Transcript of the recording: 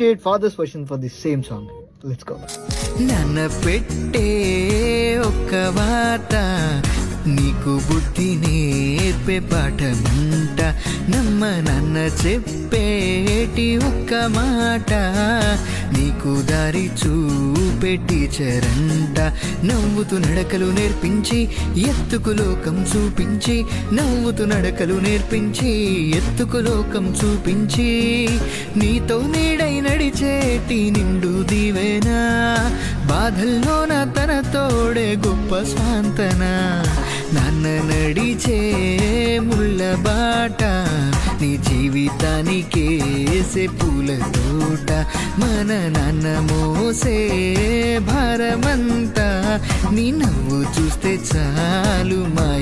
state father's version for the same song. Let's go. నన్న పెట్టే ఒక్క వాత నీకు బుద్ధి నేర్పే పాఠమంట నమ్మ నన్న చెప్పేటి ఒక్క మాట నీకు దారి చూపెట్టి చరంట. నవ్వుతూ నడకలు నేర్పించి ఎత్తుకు లోకం చూపించి. నవ్వుతూ నడకలు నేర్పించి ఎత్తుకు లోకం చూపించి. నీతో నీడై నడిచేటి నిండు దీవెనా. బాధల్లోన తన తోడే గొప్ప స్వాంతన. నాన్న నడిచే ముళ్ళ బాట. జీవితానికేసే పూల తోట మన నాన్న మోసే భారమంతా. నీ నవ్వు చూస్తే చాలు మాయమంతా